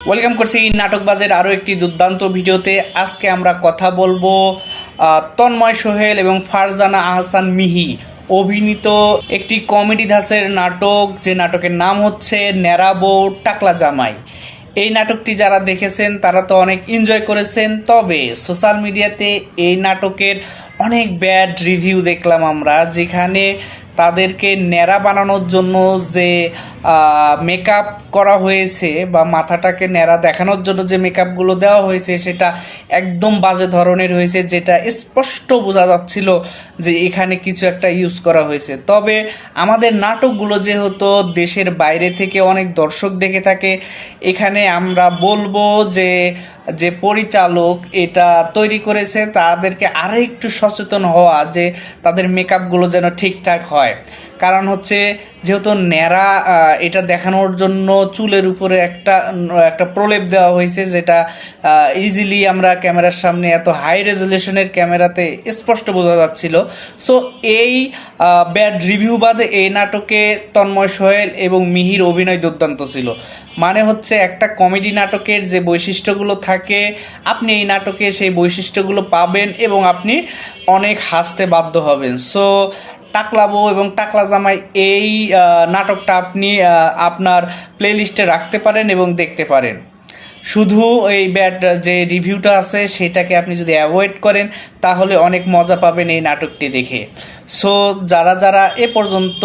Welcome করছি নাটকবাজের আরও একটি দুর্দান্ত ভিডিওতে। আজকে আমরা কথা বলব তন্ময় সোহেল এবং ফারজানা আহসান মিহি। অভিনীত একটি কমেডি ধাসের নাটক, যে নাটকের নাম হচ্ছে নেরাবো টাকলা জামাই। এই নাটকটি যারা দেখেছেন, তারা তো অনেক এনজয় করেছেন। তবে সোশ্যাল মিডিয়াতে এই নাটকের অনেক ব্যাড রিভিউ দেখলাম আমরা, যেখানে তাদেরকে ন্যাড়া বানানোর জন্য যে মেকআপ করা হয়েছে বা মাথাটাকে ন্যাড়া দেখানোর জন্য যে মেকআপগুলো দেওয়া হয়েছে, সেটা একদম বাজে ধরনের হয়েছে, যেটা স্পষ্ট বোঝা যাচ্ছিল যে এখানে কিছু একটা ইউজ করা হয়েছে। তবে আমাদের নাটকগুলো যেহেতু দেশের বাইরে থেকে অনেক দর্শক দেখে থাকে, এখানে আমরা বলব যে যে পরিচালক এটা তৈরি করেছে, তাদেরকে আরও একটু সচেতন হওয়া যে তাদের মেকআপগুলো যেন ঠিকঠাক হয়। কারণ হচ্ছে যেহেতু ন্যাড়া এটা দেখানোর জন্য চুলের উপরে একটা একটা প্রলেপ দেওয়া হয়েছে যেটা ইজিলি আমরা ক্যামেরার সামনে এত হাই রেজলিউশনের ক্যামেরাতে স্পষ্ট বোঝা যাচ্ছিল। সো এই ব্যাড রিভিউ বাদে এই নাটকে তন্ময় সোহেল এবং মিহির অভিনয় দুর্দান্ত ছিল। মানে হচ্ছে একটা কমেডি নাটকের যে বৈশিষ্ট্যগুলো থাকে, আপনি এই নাটকে সেই বৈশিষ্ট্যগুলো পাবেন এবং আপনি অনেক হাসতে বাধ্য হবেন। সো টাকলা বউ এবং টাকলা জামাই এই নাটকটা আপনি আপনার প্লেলিস্টে রাখতে পারেন এবং দেখতে পারেন। শুধু এই ব্যাড যে রিভিউটা আছে, সেটাকে আপনি যদি অ্যাভয়েড করেন, তাহলে অনেক মজা পাবেন এই নাটকটি দেখে। সো যারা যারা এ পর্যন্ত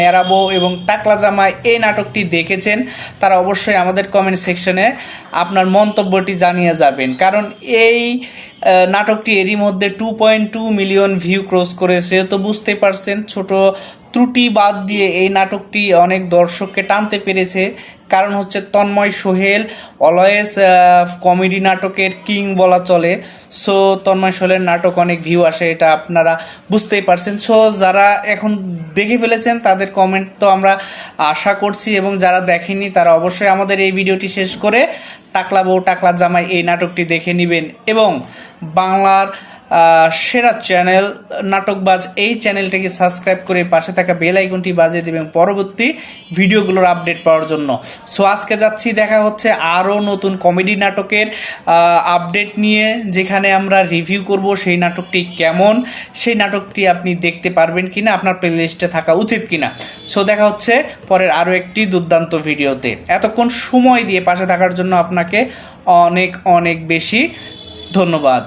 নেরাবো এবং টাকলা জামাই এই নাটকটি দেখেছেন, তারা অবশ্যই আমাদের কমেন্ট সেকশনে আপনার মন্তব্যটি জানিয়ে যাবেন। কারণ এই নাটকটি এরই মধ্যে two point two million view cross করেছে। তো বুঝতে পারছেন, ছোট ত্রুটি বাদ দিয়ে এই নাটকটি অনেক দর্শককে টানতে পেরেছে। কারণ হচ্ছে তন্ময় সোহেল অলওয়েজ কমেডি নাটকের কিং বলা চলে। সো তন্ময় সোহেলের নাটক অনেক ভিউ আসে, এটা আপনারা বুঝতেই পারছেন। সো যারা এখন দেখে ফেলেছেন, তাদের কমেন্ট তো আমরা আশা করছি এবং যারা দেখেনি তারা অবশ্যই আমাদের এই ভিডিওটি শেষ করে টাকলা বউ, টাকলা জামাই এই নাটকটি দেখে নেবেন। এবং বাংলার সেরা চ্যানেল নাটকবাজ এই চ্যানেলটিকে সাবস্ক্রাইব করে পাশে থাকা বেল আইকনটি বাজিয়ে দেবেন পরবর্তী ভিডিওগুলোর আপডেট পাওয়ার জন্য। সো আজকে যাচ্ছি, দেখা হচ্ছে আরও নতুন কমেডি নাটকের আপডেট নিয়ে, যেখানে আমরা রিভিউ করব সেই নাটকটি কেমন, সেই নাটকটি আপনি দেখতে পারবেন কিনা, আপনার প্লেলিস্টে থাকা উচিত কিনা। সো দেখা হচ্ছে পরের আরও একটি দুর্দান্ত ভিডিওতে এতক্ষণ সময় দিয়ে পাশে থাকার জন্য আপনাকে অনেক অনেক বেশি ধন্যবাদ।